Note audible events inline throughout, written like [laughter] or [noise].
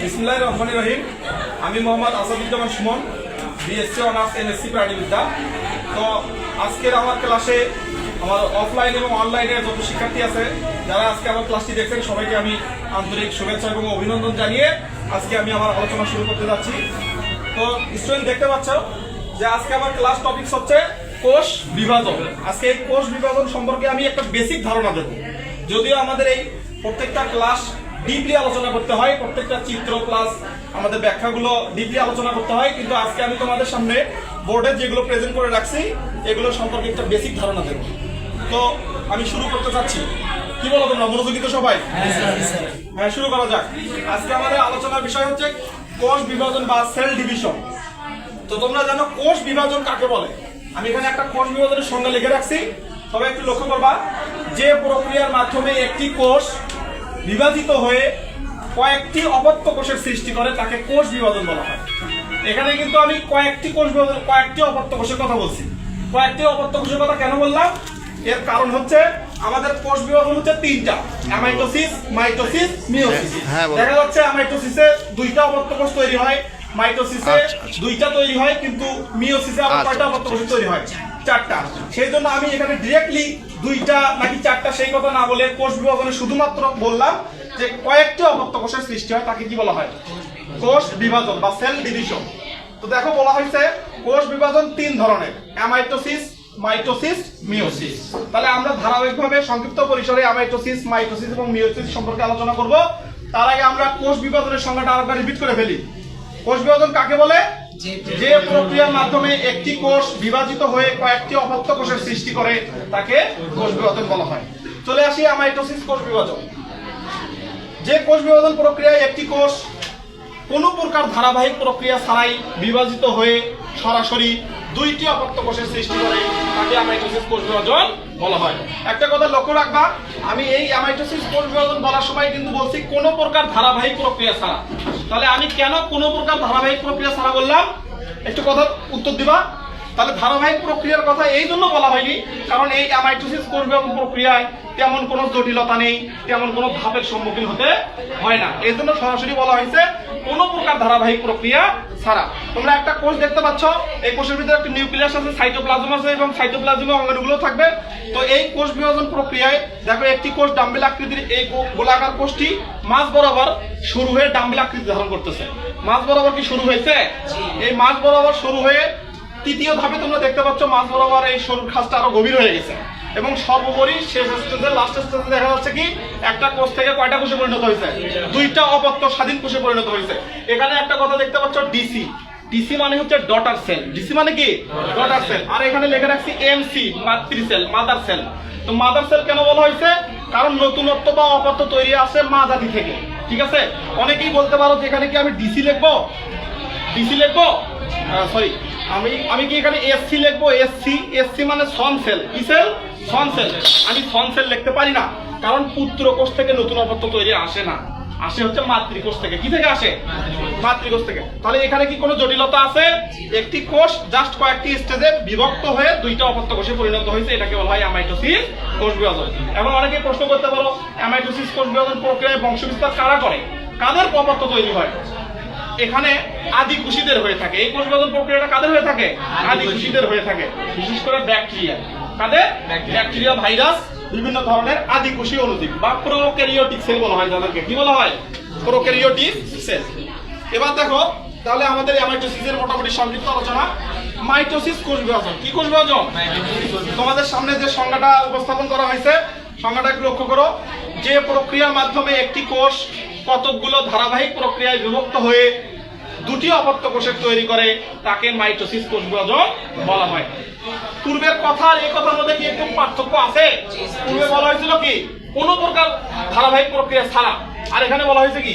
বিসমুল্লাহ রহমান রহিম। আমি Mohammad Asaduzzaman Suman BSc honours MSc প্রাণীবিদ্যা তো আজকের আমার ক্লাসে আমার অফলাইন এবং অনলাইনে যত শিক্ষার্থী আছে, যারা আজকে আমার ক্লাসটি দেখছেন, সবাইকে আমি আন্তরিক শুভেচ্ছা এবং অভিনন্দন জানিয়ে আজকে আমি আমার আলোচনা শুরু করতে যাচ্ছি। তো স্টুডেন্ট দেখতে পাচ্ছ যে আজকে আমার ক্লাস টপিকস হচ্ছে কোষ বিভাজন। আজকে এই কোষ বিভাজন সম্পর্কে আমি একটা বেসিক ধারণা দেবো। যদিও আমাদের এই প্রত্যেকটা ক্লাস ডিপলি আলোচনা করতে হয় প্রত্যেকটা চিত্র প্লাস আমাদের ব্যাখ্যাগুলো ডিপলি আলোচনা করতে হয় কিন্তু আজকে আমি তোমাদের সামনে বোর্ডে যেগুলো প্রেজেন্ট করে রাখছি এগুলো সম্পর্কে একটা বেসিক ধারণা দেবো। তো আমি শুরু করতে চাচ্ছি। কি বলো তোমরা মনোযোগী তো সবাই? হ্যাঁ শুরু করা যাক। আজকে আমাদের আলোচনার বিষয় হচ্ছে কোষ বিভাজন বা সেল ডিভিশন তো তোমরা জানো কোষ বিভাজন কাকে বলে? আমি এখানে একটা কোষ বিভাজনের সংজ্ঞা লিখে রাখছি। সবাই একটু লক্ষ্য করবা। যে প্রক্রিয়ার মাধ্যমে একটি কোষ বিভাজিত হয়ে কয়েকটি অপত্য কোষের সৃষ্টি করে তাকে কোষ বিভাজন বলা হয়। এখানে কিন্তু আমি কয়েকটি কোষ বিভাজন কয়েকটি অপত্য কোষের কথা বলছি। কয়েকটি অপত্য কোষের কথা কেন বললাম? এর কারণ হচ্ছে আমাদের কোষ বিভাজন হচ্ছে তিনটা অ্যামাইটোসিস মাইটোসিস মিওসিস হ্যাঁ, দেখা যাচ্ছে অ্যামাইটোসিসে দুইটা অপত্য কোষ তৈরি হয় মাইটোসিসে আচ্ছা, আচ্ছা। দুইটা তৈরি হয় কিন্তু মিওসিসে আবার আচ্ছা, কয়টা অপত্য কোষ তৈরি হয়? চারটা। সেই জন্য আমি এখানে ডিরেক্টলি দুইটা নাকি চারটা সেই কথা না বলে কোষ বিভাজনে শুধুমাত্র বললাম যে কয়েকটি অপত্য কোষের সৃষ্টি হয়, তাকে কি বলা হয়? কোষ বিভাজন বা সেল ডিভিশন। তো দেখো বলা হয়েছে কোষ বিভাজন তিন ধরনের, অ্যামাইটোসিস, মাইটোসিস মিওসিস তাহলে আমরা ধারাবাহিকভাবে সংক্ষিপ্ত পরিসরে অ্যামাইটোসিস, মাইটোসিস এবং মিওসিস সম্পর্কে আলোচনা করব। তার আগে আমরা কোষ বিভাজনের সংজ্ঞাটা আরেকবার রিপিট করে ফেলি। কোষ বিভাজন কাকে বলে? যে প্রক্রিয়ার মাধ্যমে একটি কোষ বিভাজিত হয়ে কয়েকটি অপত্য কোষের সৃষ্টি করে, তাকে কোষ বিভাজন বলা হয়। চলে আসি আমাইটোসিস কোষ বিভাজন। যে কোষ বিভাজন প্রক্রিয়ায় একটি কোষ কোনো প্রকার ধারাবাহিক প্রক্রিয়া ছাড়াই বিভাজিত হয়ে সরাসরি দুইটি অপত্য কোষের সৃষ্টি করে তাকে অ্যামাইটোসিস কোষ বিভাজন বলা হয়। একটা কথা লক্ষ্য রাখবা, আমি এই অ্যামাইটোসিস কোষ বিভাজন বলার সময় কিন্তু বলছি কোনো প্রকার ধারাবাহিক প্রক্রিয়া ছাড়া। তাহলে আমি কেন কোনো প্রকার ধারাবাহিক প্রক্রিয়া ছাড়া বললাম? একটু কথা উত্তর দিবা। তাহলে ধারাবাহিক প্রক্রিয়ার কথা এই জন্য বলা হয়নি, কারণ এই অ্যামাইটোসিস কোষ বিভাজন প্রক্রিয়ায় তেমন কোনো জটিলতা নেই, তেমন কোনো ধাপের সম্মুখীন হতে হয় না। এই জন্য সরাসরি বলা হয়েছে কোনো প্রকার ধারাবাহিক প্রক্রিয়া ছাড়া। তোমরা একটা কোষ দেখতে পাচ্ছ, এই কোষের ভিতরে একটা নিউক্লিয়াস আছে সাইটোপ্লাজম আছে, এবং সাইটোপ্লাজমে অঙ্গনগুলো থাকবে। তো এই কোষ বিভাজন প্রক্রিয়ায় দেখো, একটি কোষ ডাম্বেল আকৃতির এই গোলাকার কোষটি মাঝ বরাবর শুরু হয়ে ডাম্বেল আকৃতি ধারণ করতেছে। মাঝ বরাবর কি শুরু হয়েছে? এই মাঝ বরাবর শুরু হয়ে তৃতীয় ধাপে তোমরা দেখতে পাচ্ছ, মাঝ বরাবর এই সরুর খাসটা আরও গভীর হয়ে গেছে। এবং সর্বোপরি শেষ স্টেজে লাস্ট স্টেজে দেখা যাচ্ছে কি, একটা কোষ থেকে কয়টা কোষে পরিণত হয়েছে? দুইটা অপত্য স্বাধীন কোষে পরিণত হয়েছে। এখানে একটা কথা দেখতে পাচ্ছ ডিসি ডিসি মানে হচ্ছে ডটার সেল ডিসি মানে কি? ডটার সেল আর এখানে লেখা রাখছি এমসি মাতৃ সেল মাদার সেল তো মাদার সেল কেন বলা হয়েছে? কারণ নতুনত্ব বা অপত্য তৈরি আছে মা জাতি থেকে। ঠিক আছে? অনেকেই বলতে পারো যে এখানে কি আমি ডিসি লিখব? ডিসি লিখব? সরি আমি আমি কি এখানে এসসি লিখব? এসসি এসসি মানে সন সেল কি সেল সন সেল আমি সনসেল লিখতে পারি না। কারণ পুত্র কোষ থেকে নতুন অপত্য তৈরি আসে না। আসে হচ্ছে মাতৃকোষ থেকে। কি থেকে আসে? মাতৃকোষ। থেকে। তাহলে এখানে কি কোনো জটিলতা আছে? একটি কোষ জাস্ট কয়েকটি স্টেজে বিভক্ত হয়ে দুইটা অপত্য কোষে পরিণত হয়েছে। এটাকে বলা হয় অ্যামাইটোসিস কোষ বিভাজন। এখন অনেকে প্রশ্ন করতে পারো অ্যামাইটোসিস কোষ বিভাজন প্রক্রিয়ায় বংশবিস্তার কারা করে? কাদের অপত্য তৈরি হয়? এখানে আদি কুশীদের হয়ে থাকে। এই কোষ বিভাজন প্রক্রিয়াটা কাদের হয়ে থাকে? আদি কুশীদের হয়ে থাকে। বিশেষ করে ব্যাকটেরিয়া। কাদের ব্যাকটেরিয়া ভাইরাস বিভিন্ন ধরনের আদি কোষী অণুজীব বা প্রোক্যারিওটিক সেল বলা হয় যাদেরকে। কি বলা হয়? প্রোক্যারিওটিক সেল এবার দেখো, তাহলে আমাদের অ্যামাইটোসিসের মোটামুটি সংক্ষিপ্ত আলোচনা। মাইটোসিস কোষ বিভাজন। কি কোষ বিভাজন? তোমাদের সামনে যে সংজ্ঞাটা উপস্থাপন করা হয়েছে, সংজ্ঞাটা লক্ষ্য করো। যে প্রক্রিয়ার মাধ্যমে একটি কোষ কতকগুলো ধারাবাহিক প্রক্রিয়ায় বিভক্ত হয়ে দুটি অপত্য কোষের তৈরি করে তাকে মাইটোসিস কোষ বিভাজন বলা হয়। পূর্বের কথা আর এই কথার মধ্যে কি একটু পার্থক্য আছে? পূর্বে বলা হয়েছিল কি কোন প্রকার ধারাবাহিক প্রক্রিয়া ছাড়া। আর এখানে বলা হয়েছে কি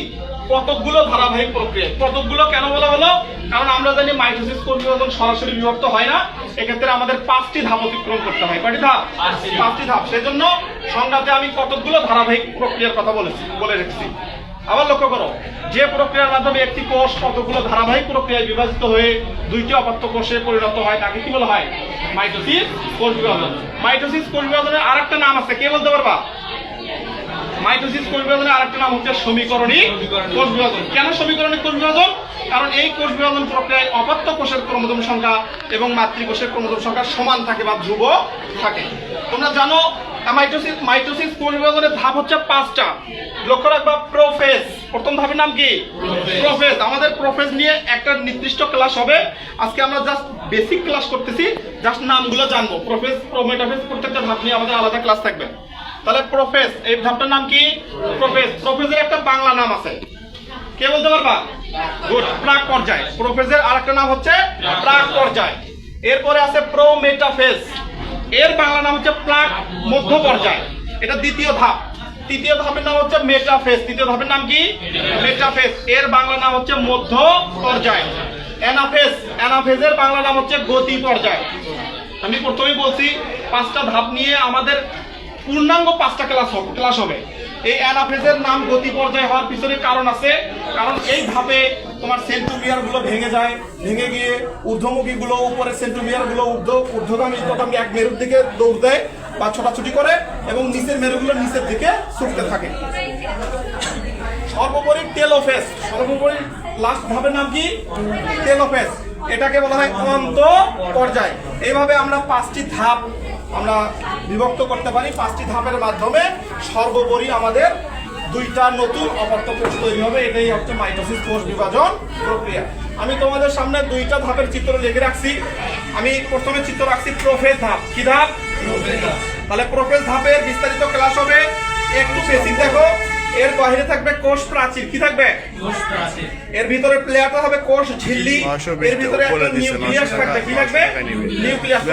কতকগুলো ধারাবাহিক প্রক্রিয়া। কতকগুলো কেন বলা হলো? কারণ আমরা জানি মাইটোসিস কোষ বিভাজন সরাসরি বিভক্ত হয় না। এক্ষেত্রে আমাদের পাঁচটি ধাপ অতিক্রম করতে হয়। কয়টি ধাপ? পাঁচটি ধাপ। সেজন্য সংজ্ঞাতে আমি কতকগুলো ধারাবাহিক প্রক্রিয়ার কথা বলেছি বলে রেখেছি। আবার লক্ষ্য করো, যে প্রক্রিয়ার মাধ্যমে একটি কোষ কতগুলো ধারাবাহিক প্রক্রিয়ায় বিভাজিত হয়ে দুইটি অপত্য কোষে পরিণত হয়, তাকে কি বলা হয়? মাইটোসিস কোষ বিভাজন। মাইটোসিস কোষ বিভাজনের আরেকটা নাম আছে, কে বলতে পারবা? মাইটোসিস কোষ বিভাজনের আরেকটা নাম হচ্ছে সমীকরণী কোষ বিভাজন। কেন সমীকরণী কোষ বিভাজন? কারণ এই কোষ বিভাজন প্রক্রিয়ায় অপত্য কোষের ক্রোমোজোম সংখ্যা এবং মাতৃকোষের ক্রোমোজোম সংখ্যা সমান থাকে বা ধ্রুব থাকে। তোমরা জানো মাইটোসিস মাইটোসিস কোষ বিভাজনের ধাপ হচ্ছে পাঁচটা। লক্ষ্য রাখবা প্রোফেজ। প্রথম ধাপের নাম কি? প্রোফেজ। আমাদের প্রোফেজ নিয়ে একটা নির্দিষ্ট ক্লাস হবে। আজকে আমরা জাস্ট বেসিক ক্লাস করতেছি। জাস্ট নামগুলো জানব। প্রোফেজ প্রোমেটাফেজ প্রত্যেকটা ধাপ নিয়ে আমাদের আলাদা ক্লাস থাকবে। তাহলে প্রোফেজ এই ধাপটার নাম কি? প্রোফেজ। প্রোফেজের একটা বাংলা নাম আছে। কে বলতে পারবা? গুড প্রাক পর্যায়। প্রোফেজের আরেকটা নাম হচ্ছে প্রাক পর্যায়। এরপরে আছে প্রোমেটাফেজ। এর বাংলা নাম হচ্ছে প্রাক মধ্য পর্যায়। এটা দ্বিতীয় ধাপ। তৃতীয় ধাপের নাম হচ্ছে মেটাফেজ তৃতীয় ধাপের নাম কি? মেটাফেজ এর বাংলা নাম হচ্ছে মধ্য পর্যায়। অ্যানাফেস। অ্যানাফেজের বাংলা নাম হচ্ছে গতি পর্যায়। আমি প্রথমেই বলছি, পাঁচটা ধাপ নিয়ে আমাদের পূর্ণাঙ্গ পাঁচটা ক্লাস হবে ক্লাস হবে। এই অ্যানাফেজের নাম গতি পর্যায় হওয়ার পিছনে কারণ আছে। কারণ এই ধাপে তোমার সেন্ট্রোমিয়ারগুলো ভেঙে যায়, ভেঙে গিয়ে ঊর্ধ্বমুখী গুলো উপরে সেন্ট্রোমিয়ারগুলো ঊর্ধ্ব ঊর্ধ্বগামী তথাপি এক মেরুর দিকে দৌড় দেয় বা ছোটাছুটি করে এবং নিচের মেরুগুলো নিচের দিকে ছুটতে থাকে। সর্বোপরি টেলোফেস। সর্বোপরি লাস্ট ধাপের নাম কি? টেলোফেস। এটাকে বলা হয় অন্ত পর্যায়। এইভাবে আমরা পাঁচটি ধাপ আমরা বিভক্ত করতে পারি। পাঁচটি ধাপের মাধ্যমে সর্বোপরি আমাদের দুইটা নতুন অপত্য কোষ তৈরি হবে এটাই হচ্ছে মাইটোসিস কোষ বিভাজন প্রক্রিয়া। আমি তোমাদের সামনে দুইটা ধাপের চিত্র লিখে রাখছি। আমি প্রথমে চিত্র রাখছি প্রোফেজ ধাপ। কি ধাপ? তাহলে প্রোফেজ ধাপের বিস্তারিত ক্লাস হবে। একটু বেসিক দেখো। এর বাইরে থাকবে কোষ প্রাচীর। কি থাকবে? এর ভিতরে প্লেয়ারটা হবে কোষ ঝিল্লি। এর ভিতরে নিউক্লিয়াস থাকবে। কি থাকবে? নিউক্লিয়াস।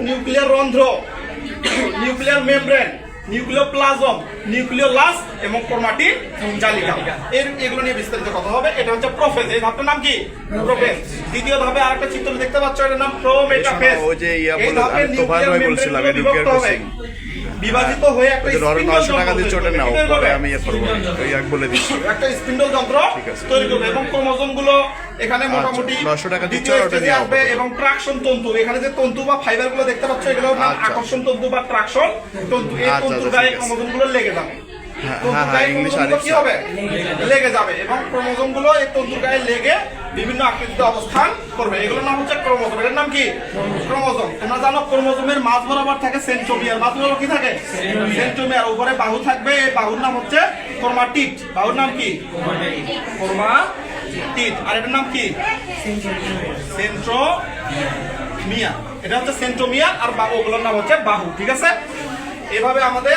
নিউক্লিয়ার রন্ধ্র। [coughs] নিউক্লিয়ার মেমব্রেন নিউক্লিওপ্লাজম নিউক্লিওলাস এবং ক্রোমাটি জালিকা। এর এগুলো নিয়ে বিস্তারিত কথা হবে। এটা হচ্ছে প্রোফেজ। এই ধাপটার নাম কি? প্রোফেজ। দ্বিতীয় ধাপে আরেকটা চিত্র দেখতে পাচ্ছ এটার নাম প্রোমেটাফেজ। ওই যে এই ধাপে নিউক্লিয়ার মেমব্রেন বিভক্ত হবে। বিভাজিত হয়ে। একটা ধরো স্পিন্ডল টাকা ওটা তৈরি নাও পরে আমি ইয়ে করব ওই এক বলে দিচ্ছি। একটা স্পিন্ডল যন্ত্র তৈরি করবে এবং ক্রোমোজোমগুলো এখানে মোটামুটি 900 টাকা এ নিয়ে আসবে এবং ট্রাকশন তন্তু। এখানে যে তন্তু বা ফাইবারগুলো দেখতে পাচ্ছ এগুলো আচ্ছা। আকর্ষণ তন্তু বা ট্রাকশন তন্তু। এই আচ্ছা, আচ্ছা, গায়ে ক্রোমোজোমগুলো লেগে যাবে। হ্যাঁ, হ্যাঁ, ইংলিশ কি হবে? লেগে যাবে এবং ক্রোমোজোমগুলো এই তন্তুর গায়ে লেগে বিভিন্ন আকৃতিতে অবস্থান করবে। এগুলোর নাম হচ্ছে ক্রোমোজোম। এটার নাম কি? ক্রোমোজোম। তোমরা জানো, ক্রোমোজোমের মাঝ বরাবর থাকে সেন্ট্রোমিয়ার। মাঝ বরাবর কি থাকে? সেন্ট্রোমিয়ার। উপরে বাহু থাকবে, এই বাহুর নাম হচ্ছে ক্রোমাটিড। বাহুর নাম কি? ক্রোমাটিড। আর এটার নাম কি? সেন্ট্রোমিয়া এটা হচ্ছে সেন্ট্রোমিয়া আর বা- ওগুলোর নাম হচ্ছে বাহু। ঠিক আছে? এভাবে আমাদের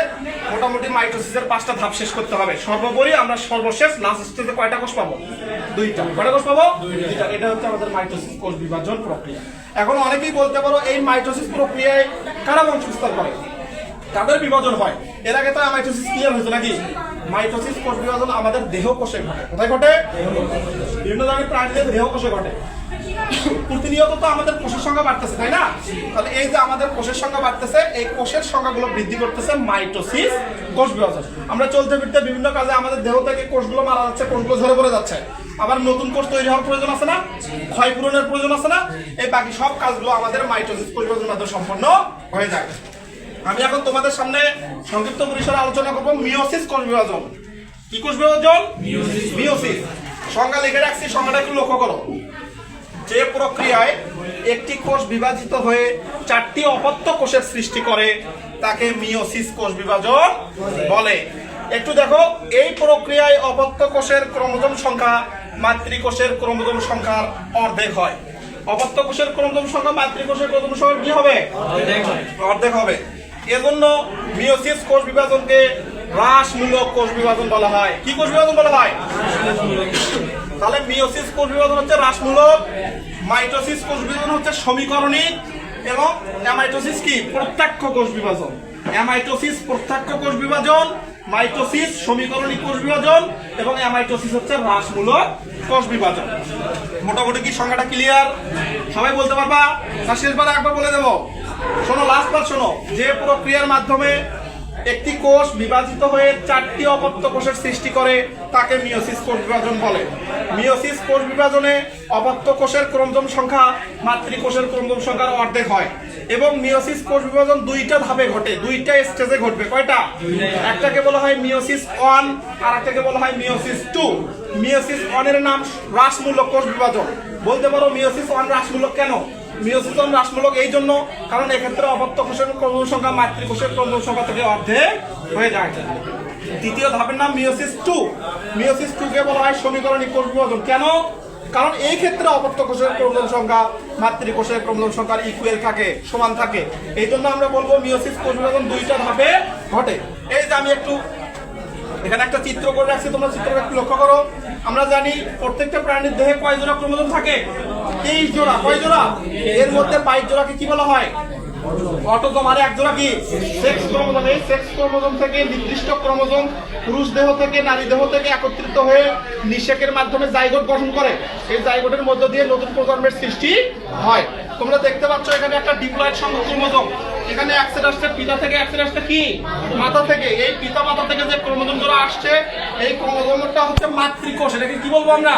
মোটামুটি মাইটোসিসের পাঁচটা ধাপ শেষ করতে হবে। সর্বোপরি আমরা সর্বশেষ লাস্ট স্টেজে কয়টা কোষ পাবো? দুইটা। কয়টা কোষ পাবো? দুইটা। এটা হচ্ছে আমাদের মাইটোসিস কোষ বিভাজন প্রক্রিয়া। এখন অনেকেই বলতে পারো, এই মাইটোসিস প্রক্রিয়ায় কারা বংশ করে তাদের বিভাজন হয়? এর আগে তো মাইটোসিস ক্লিয়ার হয়েছে নাকি? মাইটোসিস কোষ বিভাজন আমাদের দেহ কোষে ঘটে। কোথায় ঘটে? বিভিন্ন ধরনের প্রাণীদের দেহ কোষে ঘটে। প্রতিনিয়ত তো আমাদের কোষের সংখ্যা বাড়তেছে তাই না? তাহলে এই যে আমাদের কোষের সংখ্যা বাড়তেছে এই কোষের সংখ্যাগুলো বৃদ্ধি করতেছে মাইটোসিস কোষ বিভাজন। আমরা চলতে ফিরতে বিভিন্ন কাজে আমাদের দেহ থেকে কোষগুলো মারা যাচ্ছে কোষগুলো ঝরে পড়ে যাচ্ছে। আবার নতুন কোষ তৈরি হওয়ার প্রয়োজন আছে না? ক্ষয় পূরণের প্রয়োজন আছে না? এই বাকি সব কাজগুলো আমাদের মাইটোসিস কোষ বিভাজনের মাধ্যমে সম্পন্ন হয়ে যায় আমি এখন তোমাদের সামনে সংক্ষিপ্ত পরিসরে আলোচনা করব মিওসিস কোষ বিভাজন। কি কোষ বিভাজন? মিওসিস সংজ্ঞা লিখে রাখছি সংজ্ঞাটা একটু লক্ষ্য করো। যে প্রক্রিয়ায় একটি কোষ বিভাজিত হয়ে চারটি অপত্য কোষের সৃষ্টি করে তাকে মিওসিস কোষ বিভাজন বলে। একটু দেখো এই প্রক্রিয়ায় অপত্য কোষের ক্রোমোজোম সংখ্যা মাতৃকোষের ক্রোমোজোম সংখ্যার অর্ধেক হয়। অপত্য কোষের ক্রোমোজোম সংখ্যা মাতৃকোষের ক্রোমোজোম সংখ্যা কি হবে? অর্ধেক হবে। এজন্য মিওসিস কোষ বিভাজনকে হ্রাসমূলক কোষ বিভাজন বলা হয়। কি কোষ বিভাজন বলা হয়? তাহলে মিওসিস কোষ বিভাজন হচ্ছে হ্রাসমূলক, মাইটোসিস কোষ বিভাজন হচ্ছে সমীকরণিক এবং অ্যামাইটোসিস কি? প্রত্যক্ষ কোষ বিভাজন। অ্যামাইটোসিস প্রত্যক্ষ কোষ বিভাজন, মাইটোসিস সমীকরণিক কোষ বিভাজন এবং অ্যামাইটোসিস হচ্ছে হ্রাসমূলক কোষ বিভাজন। মোটামুটি কি সংখ্যাটা ক্লিয়ার সবাই বলতে পারবা? না শেষবার একবার বলে দেবো। শোনো লাস্ট বার শোনো, যে প্রক্রিয়ার মাধ্যমে একটি কোষ বিভাজিত হয়ে চারটি অপত্য কোষের সৃষ্টি করে, তাকে মিওসিস কোষ বিভাজন বলে। মিওসিস কোষ বিভাজনে অপত্য কোষের ক্রোমোজোম সংখ্যা মাতৃকোষের ক্রমজম সংখ্যার অর্ধেক হয় এবং মিওসিস কোষ বিভাজন দুইটা ধাপে ঘটে, দুইটা স্টেজে ঘটবে। কয়টা? একটাকে বলা হয় মিওসিস ওয়ান আর একটাকে বলা হয় মিওসিস টু। মিওসিস ওয়ানের নাম হ্রাসমূলক কোষ বিভাজন। বলতে পারো মিওসিস ওয়ান হ্রাসমূলক কেন? ওয়ান হ্রাসমূলক এই জন্য, কারণ এক্ষেত্রে অপত্য কোষের ক্রোমোজোম সংখ্যা মাতৃকোষের ক্রোমোজোম সংখ্যা থেকে অর্ধেক হয়ে যায়। দ্বিতীয় ধাপের নাম মিওসিস টু। মিওসিস টু কে বলা হয় সমীকরণিক কোষ বিভাজন কেন? কারণ এই ক্ষেত্রে অপত্য কোষের ক্রোমোজোম সংখ্যা মাতৃকোষের ক্রোমোজোম সংখ্যার ইকুয়াল থাকে, সমান থাকে। এই জন্য আমরা বলব মিওসিস কোষ বিভাজন দুইটা ধাপে ঘটে। এই যে আমি একটু এখানে একটা চিত্র করে রাখছি, তোমরা চিত্রটা একটু লক্ষ্য করো। আমরা জানি প্রত্যেকটা প্রাণীর দেহে কয় জোড়া ক্রোমোজোম থাকে? তেইশ জোড়া। কয় জোড়া? এর মধ্যে বাইশ জোড়াকে কি বলা হয়? অটোজোম। আর এক জোড়া কি? Sex chromosome. এই সেক্স ক্রোমোজোম থেকে নির্দিষ্ট ক্রোমোজোম পুরুষ দেহ থেকে, নারী দেহ থেকে একত্রিত হয়ে নিষেকের মাধ্যমে জাইগোট গঠন করে। এই জায়গোটের মধ্য দিয়ে নতুন প্রজন্মের সৃষ্টি হয়। তোমরা দেখতে পাচ্ছ এখানে একটা ডিপ্লয়েড সংখ্যক ক্রোমোজোম। এখানে অ্যাক্সেড আসছে পিতা থেকে অ্যাক্সেড আসছে কি? মাথা থেকে। এই পিতা মাথা থেকে যে ক্রোমোজোমগুলো আসছে এই ক্রোমোজোমটা হচ্ছে মাতৃকোষ। এটাকে কি বলব আমরা?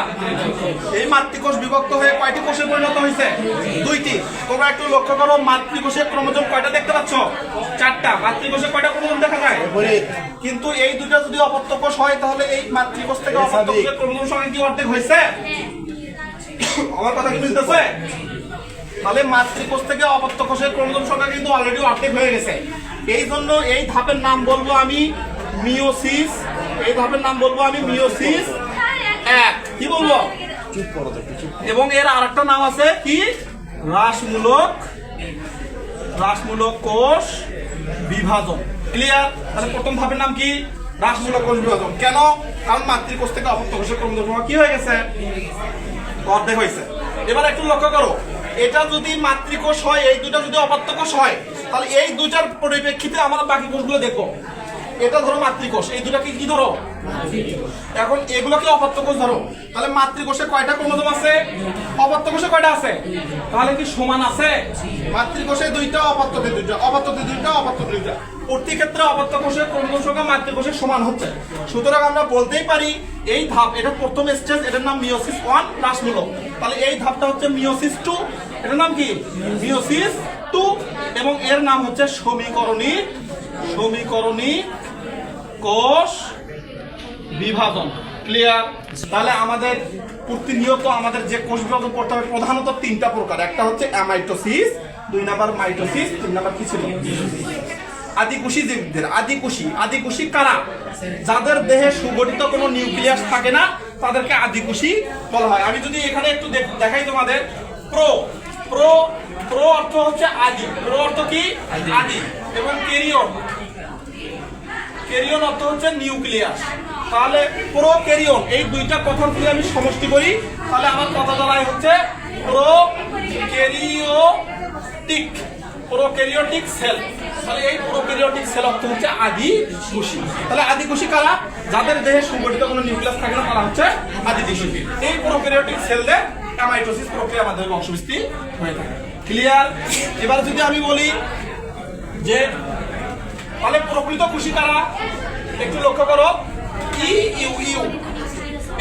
এই মাতৃকোষ বিভক্ত হয়ে কয়টি কোষে পরিণত হয়েছে? দুইটি। তোমরা একটু লক্ষ্য করো মাতৃকোষের ক্রোমোজোম কয়টা দেখতে পাচ্ছ? চারটা। মাতৃকোষে কয়টা ক্রোমোজোম দেখা যায়? কিন্তু এই দুটো যদি অপত্য কোষ হয় তাহলে এই মাতৃকোষ থেকে অপত্য কোষের ক্রোমোজোম সংখ্যা কি অর্ধেক হয়েছে? আমার কথা কি বুঝতেছে? তাহলে মাতৃকোষ থেকে অপত্য কোষের ক্রোমোজোম সংখ্যা কিন্তু অলরেডি অর্ধেক হয়ে গেছে। এই জন্য এই ধাপের নাম বলব আমি মিওসিস এই ধাপের নাম বলব আমি মিওসিস এক। কি বলব? এবং এর আরেকটা নাম আছে কি? হ্রাসমূলক হ্রাসমূলক কোষ বিভাজন। ক্লিয়ার তাহলে প্রথম ধাপের নাম কি? হ্রাসমূলক কোষ বিভাজন। কেন? কারণ মাতৃকোষ থেকে অপত্য কোষের ক্রোমোজোম সংখ্যা কি হয়ে গেছে? অর্ধেক হয়েছে। এবার একটু লক্ষ্য করো। এটা যদি মাতৃকোষ হয়, এই দুটা যদি অপাত্য কোষ হয়, তাহলে এই দুটার পরিপ্রেক্ষিতে আমরা বাকি কোষগুলো দেখব। এটা ধরো মাতৃকোষ, এই দুটাকে কি ধরো? এখন এগুলোকে অপাত্য কোষ ধরো। তাহলে মাতৃকোষে কয়টা ক্রোমোজোম আছে? অপাত্য কোষে কয়টা আছে? তাহলে কি সমান আছে? মাতৃকোষে দুইটা অপাত্যতে দুইটা অপাত্যতে দুইটা, অপাত্য দুইটা। প্রতি ক্ষেত্রে অপাত্য কোষের ক্রোমোজোম সংখ্যা মাতৃকোষের সমান হচ্ছে। সুতরাং আমরা বলতেই পারি, এই ধাপ, এটা প্রথম স্টেজ এটার নাম মিওসিস ওয়ান হ্রাসমূলক তাহলে এই ধাপটা হচ্ছে মিওসিস টু এটার নাম কি? মিওসিস টু এবং এর নাম হচ্ছে সমীকরণী সমীকরণী কোষ বিভাজন। ক্লিয়ার তাহলে আমাদের প্রতিনিয়ত আমাদের যে কোষ বিভাজন করতে হবে প্রধানত তিনটা প্রকার। একটা হচ্ছে অ্যামাইটোসিস দুই নাম্বার মাইটোসিস তিন নাম্বার কি ছিল? আদিকুশি জীবদের আদিকুশি আদিকুশি কারা? যাদের দেহে সুগঠিত কোনো নিউক্লিয়াস থাকে না তাদেরকে আদিকুশি বলা হয়। আমি যদি এখানে একটু দেখ- দেখাই তোমাদের প্রো। প্রো প্রো অর্থ হচ্ছে আদি। প্রো অর্থ কি? আদি। এবং কেরিয়ন ক্যারিয়ন অর্থ হচ্ছে নিউক্লিয়াস। তাহলে প্রো ক্যারিয়ন, এই দুইটা কথার যদি আমি সমষ্টি করি। তাহলে আমার কথা দাঁড়ায় হচ্ছে প্রো ক্যারিওটিক প্রোক্যারিওটিক সেল। তাহলে এই প্রোক্যারিওটিক সেল অর্থ হচ্ছে আদি কোষী। তাহলে আদি কোষী কারা? যাদের দেহে সংগঠিত কোনো নিউক্লিয়াস থাকে না, তারা হচ্ছে আদি কোষী। এই প্রোক্যারিওটিক সেলদের অ্যামাইটোসিস প্রক্রিয়া আমাদের বংশবৃদ্ধি হয়ে থাকে। ক্লিয়ার এবার যদি আমি বলি যে তাহলে প্রকৃত খুশি কারা? একটু লক্ষ্য করো। E, U U.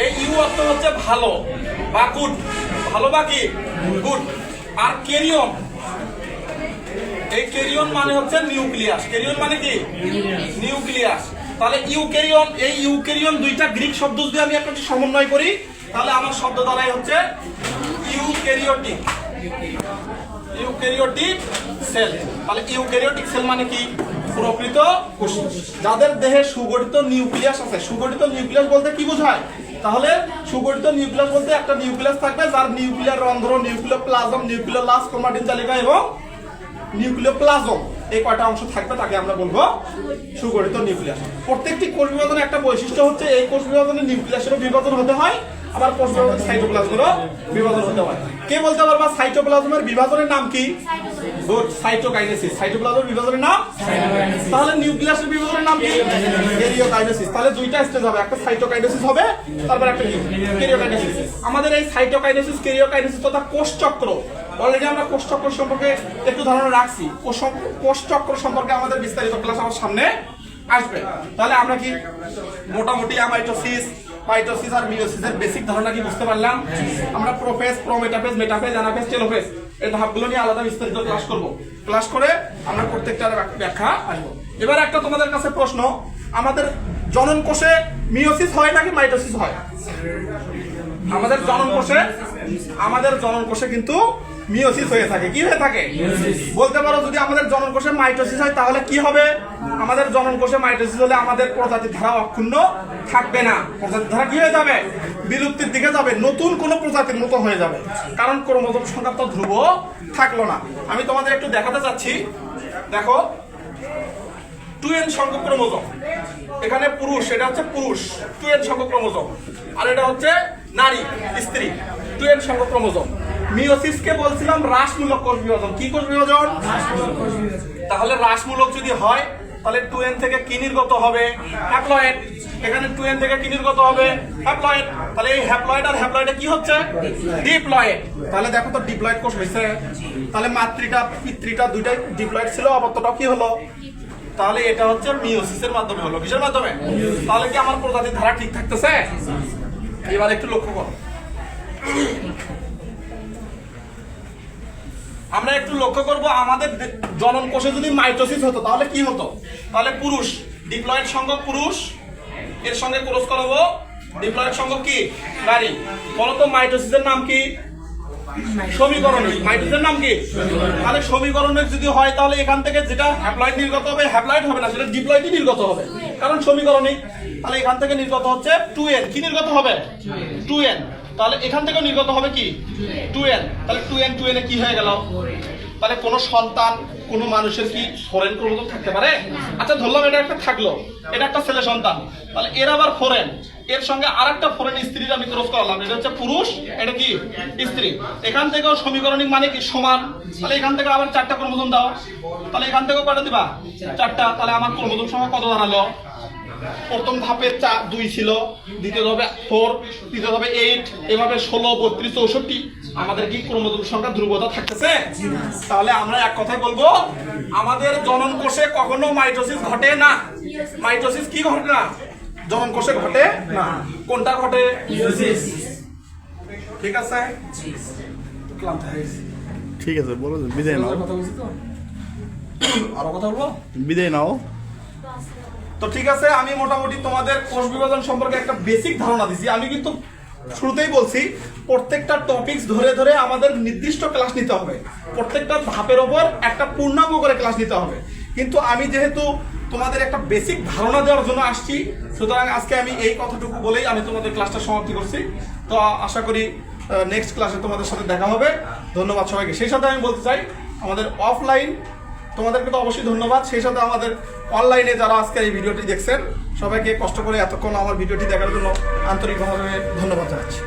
এই ইউ অর্থ হচ্ছে ভালো বা গুড ভালো বা কি? গুড আর কেরিয়ন এই কেরিয়ন মানে হচ্ছে নিউক্লিয়াস কেরিয়ন মানে কি? নিউক্লিয়াস তাহলে ইউক্যারিয়ন এই ইউক্যারিয়ন দুইটা গ্রিক শব্দ যদি আমি একটা সমন্বয় করি, তাহলে আমার শব্দ দ্বারাই হচ্ছে ইউক্যারিওটিক। Eukaryotic cell. তাহলে ইউক্যারিওটিক সেল মানে কি? প্রকৃত কোষ। যাদের দেহে সুগঠিত নিউক্লিয়াস আছে, সুগঠিত নিউক্লিয়াস বলতে কি বোঝায়? তাহলে সুগঠিত নিউক্লিয়াস বলতে একটা নিউক্লিয়াস থাকবে যার নিউক্লিয়ার রন্ধ্র, nucleoplasm, nucleolus chromatin তালিকা এবং নিউক্লিয়ার প্লাজম এই কয়টা অংশ থাকবে তাকে আমরা বলব সুগঠিত নিউক্লিয়াস। প্রত্যেকটি কোষ বিভাজনের একটা বৈশিষ্ট্য হচ্ছে এই কোষ বিভাজনের নিউক্লিয়াসেরও বিভাজন হতে হয়। আবার সাইটোপ্লাজমেরও বিভাজন হতে হয় কে বলতে পারবা সাইটোপ্লাজমের বিভাজনের নাম কি? গুড সাইটোকাইনেসিস সাইটোপ্লাজমের বিভাজনের নাম? তাহলে নিউক্লিয়াসের বিভাজনের নাম কি? ক্যারিওকাইনেসিস তাহলে দুইটা স্টেজ হবে একটা সাইটোকাইনেসিস হবে তারপর একটা ক্যারিওকাইনেসিস আমাদের এই সাইটোকাইনেসিস ক্যারিওকাইনেসিস তথা কোষ চক্র। অলরেডি আমরা কোষ চক্র সম্পর্কে একটু ধারণা রাখছি। কোষ চক্র সম্পর্কে আমাদের বিস্তারিত ক্লাস আমার সামনে আসবে। তাহলে আমরা কি? মোটামুটি অ্যামাইটোসিস মাইটোসিস আর মিওসিসের বেসিক ধারণা কি বুঝতে পারলাম? আমরা prophase prometaphase metaphase anaphase telophase এই ধাপগুলো নিয়ে আলাদা বিস্তারিত ক্লাস করব। ক্লাস করে আমরা প্রত্যেকটার ব্যাখ- ব্যাখ্যা আসব। এবার একটা তোমাদের কাছে প্রশ্ন, আমাদের জনন কোষে মিওসিস হয় নাকি মাইটোসিস হয়? আমাদের জনন কোষে আমাদের জনন কোষে কিন্তু মিওসিস হয়ে থাকে। কি হয়ে থাকে? বলতে পারো যদি আমাদের জনন কোষে মাইটোসিস হয় তাহলে কি হবে? আমাদের জনন কোষে মাইটোসিস হলে আমাদের প্রজাতির ধারা অক্ষুণ্ণ থাকবে না। প্রজাতির ধারা কি হয়ে যাবে? বিলুপ্তির দিকে যাবে। নতুন কোন প্রজাতির মতো হয়ে যাবে। কারণ ক্রোমোজোম সংখ্যা তো ধ্রুব থাকল না। আমি তোমাদের একটু দেখাতে চাচ্ছি। দেখো টু এন সংখ্যক ক্রোমোজোম। এখানে পুরুষ এটা হচ্ছে পুরুষ টু এন সংখ্যক ক্রোমোজোম। আর এটা হচ্ছে নারী স্ত্রী টু এন সংখ্যক ক্রোমোজোম। মিওসিসকে বলছিলাম হ্রাসমূলক কোষ বিভাজন। কি কোষ বিভাজন? তাহলে হ্রাসমূলক যদি হয়, তাহলে টু এন থেকে কি নির্গত হবে? হ্যাপ্লয়েড এখানে টু এন থেকে কি নির্গত হবে? হ্যাপ্লয়েড তাহলে এই হ্যাপ্লয়েড আর হ্যাপ্লয়েডে কি হচ্ছে? ডিপ্লয়েড তাহলে দেখো তো ডিপ্লয়েড কোষ হয়েছে তাহলে মাতৃটা, পিতৃটা দুইটাই ডিপ্লয়েড ছিল অপত্যটাও কি হলো? তাহলে এটা হচ্ছে মিওসিসের মাধ্যমে হলো। কিসের মাধ্যমে? তাহলে কি আমার প্রজাতির ধারা ঠিক থাকতেছে? এবার একটু লক্ষ্য করো। আমরা একটু লক্ষ্য করব আমাদের জনন কোষে যদি মাইটোসিস হতো, তাহলে কি হতো? তাহলে পুরুষ, ডিপ্লয়েড সংখ্যক পুরুষ, এর সঙ্গে ক্রস করাবো ডিপ্লয়েড সংখ্যক কি? নারী। বলতো মাইটোসিসের নাম কি? সমীকরণে নাম কি? তাহলে যদি হয়, তাহলে এখান থেকে যেটা নির্গত হবে হবে না, সেটা নির্গত হবে। কারণ সমীকরণে তাহলে এখান থেকে নির্গত হচ্ছে টু এন কি নির্গত হবে? টু এন তাহলে এখান থেকে নির্গত হবে কি? টু এন তাহলে টু এন টু এনে কি হয়ে গেল? তাহলে কোন সন্তান কোন মানুষের কি ফরেন ক্রোমোজোম থাকতে পারে? আচ্ছা ধরলাম এটা একটা থাকল। এটা একটা ছেলে সন্তান। তাহলে এর আবার ফরেন এর সঙ্গে আরেকটা ফরেন স্ত্রীর আমি ক্রস করালাম। এটা হচ্ছে পুরুষ এটা কি? স্ত্রী। এখান থেকেও সমীকরণিক মানে কি? সমান। তাহলে এখান থেকে আবার চারটা ক্রোমোজোম দাও। তাহলে এখান থেকেও কয়টা দিবা? চারটা। তাহলে আমার ক্রোমোজোম সংখ্যা কত দাঁড়াল? প্রথম ধাপে চার দুই ছিল দ্বিতীয় ধাপে ফোর তৃতীয় ধাপে এইট এভাবে ষোলো বত্রিশ চৌষট্টি। আমাদের কি ক্রোমোজোম সংখ্যা ধ্রুবতা থাকতেছে? তাহলে আমরা এক কথাই বলব আমাদের জনন কোষে কখনো মাইটোসিস ঘটে না। মাইটোসিস কি ঘটে না? জনন কোষে ঘটে না। কোনটা ঘটে? ঠিক আছে। ঠিক আছে বলো বিদায় নাও। আরও কথা বলব বিদায় নাও। তো ঠিক আছে, আমি মোটামুটি তোমাদের কোষ বিভাজন সম্পর্কে একটা বেসিক ধারণা দিছি। আমি কিন্তু শুরুতেই বলছি, প্রত্যেকটা টপিকস ধরে ধরে আমাদের নির্দিষ্ট ক্লাস নিতে হবে। প্রত্যেকটা ধাপের ওপর একটা পূর্ণাঙ্গ করে ক্লাস নিতে হবে। কিন্তু আমি যেহেতু তোমাদের একটা বেসিক ধারণা দেওয়ার জন্য আসছি, সুতরাং আজকে আমি এই কথাটুকু বলেই আমি তোমাদের ক্লাসটা সমাপ্তি করছি। তো আশা করি নেক্সট ক্লাসে তোমাদের সাথে দেখা হবে। ধন্যবাদ সবাইকে। সেই সাথে আমি বলতে চাই, আমাদের অফলাইন তোমাদেরকে তো অবশ্যই ধন্যবাদ। সেই সাথে আমাদের অনলাইনে যারা আজকে এই ভিডিওটি দেখছেন, সবাইকে কষ্ট করে এতক্ষণ আমার ভিডিওটি দেখার জন্য আন্তরিকভাবে ধন্যবাদ জানাচ্ছি।